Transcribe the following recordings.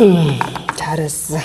음, 잘했어.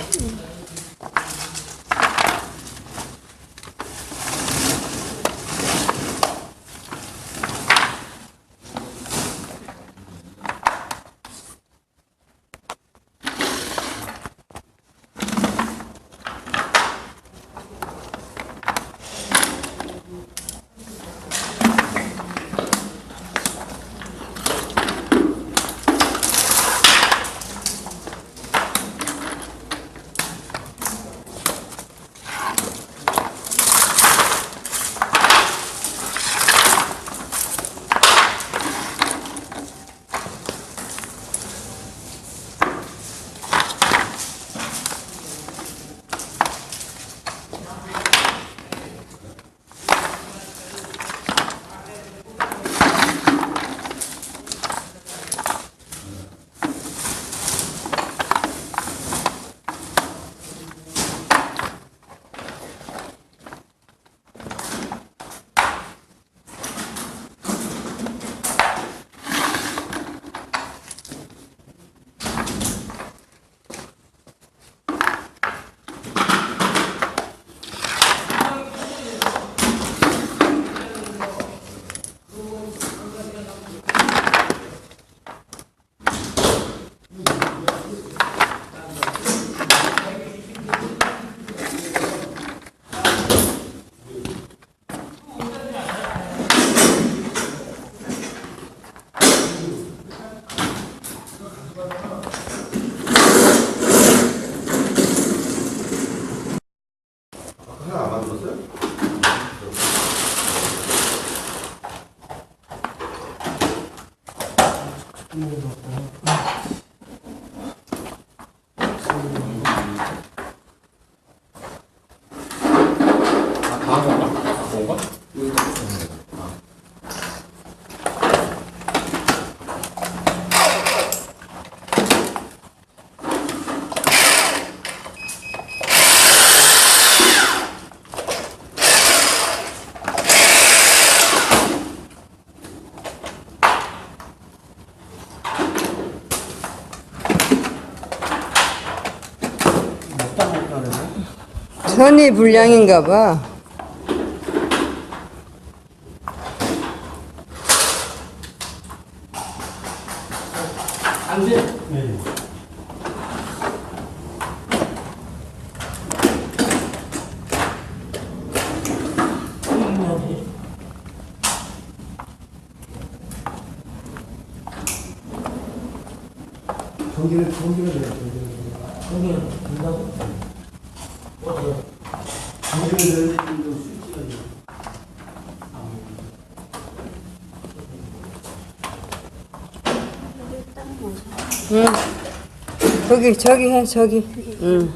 いいのか。 선이 불량인가 봐. 전기를 전기를 내야 전기를 된다고? 전기를 내야 되는데 스위치가 있네. 응. 저기 저기 해 저기. 응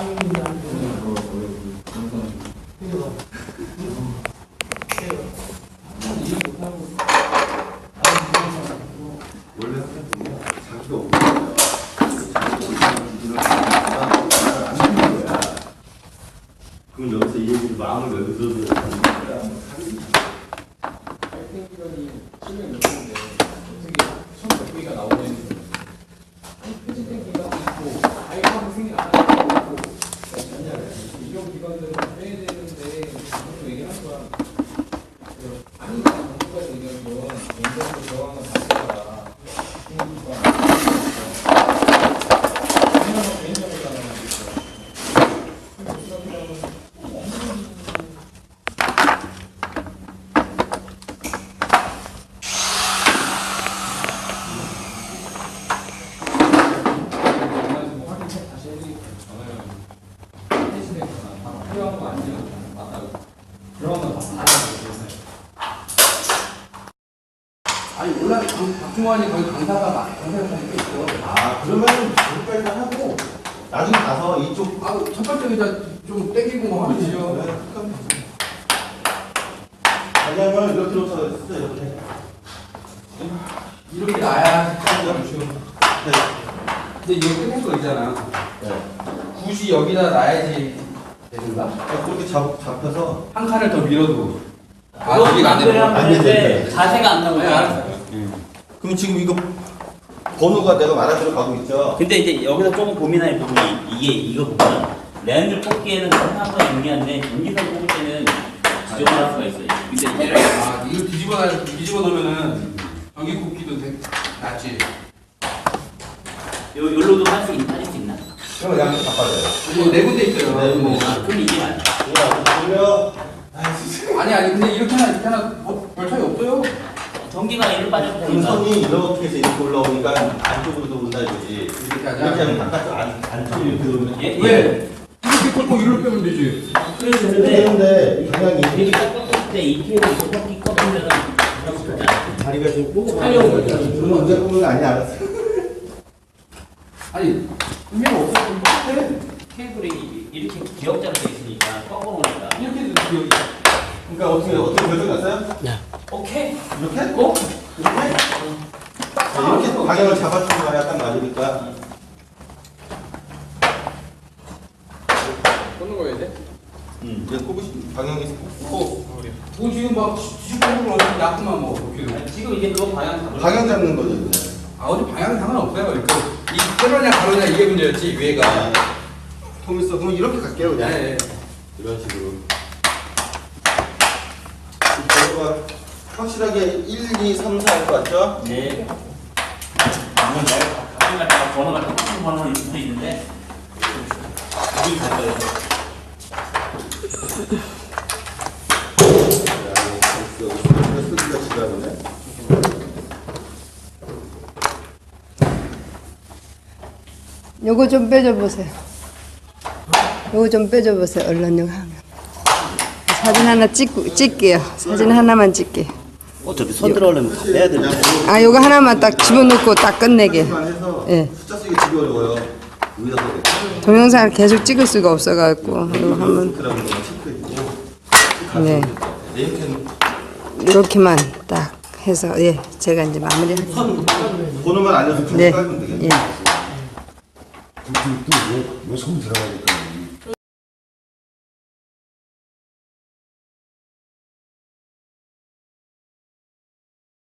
하는 자기가 없는 거야. 그럼 여기서 이 얘기를 마음을 왜 들어줘야 되는 거야? 땡기더니 실력이 높은데 어떻게 처음 몇 개가 나오는 표지 땡기가 있고 아이콘 생긴 안 하고 이런 기관들은 빼야 되는데 그것도 얘기한 거야 그 아니다 정부가 얘기한 건 냉장고 들어가는 거 자체가 그러니까 개인적으로 개인적으로 게 아니 강- 박중환이 거기 강사가 막 강사가 돼 있어. 아, 그러면 여기까지 하고 나중에 가서 이쪽 아첫 번째 의자 좀 땡기고 뭐 하면 되죠. 왜냐면 이렇게 놓쳐 있어 이렇게. 이렇게 나야 식당이 좀. 네. 근데 이거 끝낼 거 있잖아. 네. 굳이 여기다 놔야지 되는가? 아, 그렇게 잡, 잡혀서 한 칸을 더 밀어도 아 그거 안 되는 안 되는데. 되는데 자세가 안네 나와요. 알았어요 그럼 지금 이거 번호가 내가 말한 대로 가고 있죠? 근데 이제 여기서 조금 고민할 부분이 이게 이거 보면 랜을 뽑기에는 한번 용이한데 전기선 뽑을 때는 지저분할 수가 있어요. 근데 이제 아 이거 뒤집어 뒤집어 놓으면은 전기 굽기도 되- 낫지 요 열로도 할 수 있나? 그럼 양쪽 바꿔줘요. 이거 네 군데 있어요 네 군데. 아, 그럼 이게 맞아. 돌려. 아니 아니 근데 이렇게 하나 이렇게 하나 뭐 별 차이 없어요 전기가 이를 빠져 그럼 보니까 선이 이렇게 해서 이렇게 올라오니까 안쪽으로도 온다 이거지. 이렇게 하자. 이렇게 하면 바깥쪽 안, 안쪽으로 들어오면. 예, 왜? 이렇게 꺾고 이리로 빼면 되지 그래서 이렇게 근데 되는데 방향이 이렇게 꺾었을 때이 피해를 이렇게 꺾기 꺾으면은 그렇지 않아. 다리가 지금 꼬고 하려고 그건 언제 거 아니야 알았어. 아니 의미가 없어 그럼 똑같아 케이블이 이렇게 기역자로 돼 있으니까 꺾어놓으니까 이렇게 해도 기억이 그러니까 어떻게 어떻게 결정 났어요? 오케이 이렇게? 꼭? 이렇게? 자, 이렇게 방향을 잡아주는 거야 딱 맞으니까. 꺾는 거야 이제? 음. 이제 싶 방향이 어 그거 지금 막 놔두만 뭐 이렇게 아니, 지금 이제 그거 방향 잡으려고 방향 잡는 거죠. 아 어디 방향은 상관없어요 그러니까 이 세로냐 가로냐 이게 문제였지 위에가 아, 통일성 그럼 이렇게 갈게요 그냥. 네, 네. 이런 식으로. 번호가 확실하게 1, 2, 3, 4일 것 같죠? 네. 물론 내가 가끔 갔다가 번호가 똑같은 번호는 있을 수 있는데 여기 갈 거예요. 야, 쓰기가 지나보네. 요거 좀 빼줘 보세요. 요거 좀 빼줘 보세요. 얼른 요거 하면. 사진 하나 찍고 찍게요. 사진 하나만 찍게. 어차피 손 들어오려면 다 빼야 되는데. 아 요거 하나만 딱 집어넣고 딱 끝내게. 예. 숫자 쓰기 동영상을 계속 찍을 수가 없어갖고 이거 한번 거. 네 네임펜 이렇게만 딱 해서 예 제가 이제 마무리. 번호만 알려서 네. 깔면 되겠네. 예. 또왜손 들어가니까